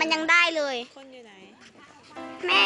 มันยังได้เลย คนอยู่ไหน แม่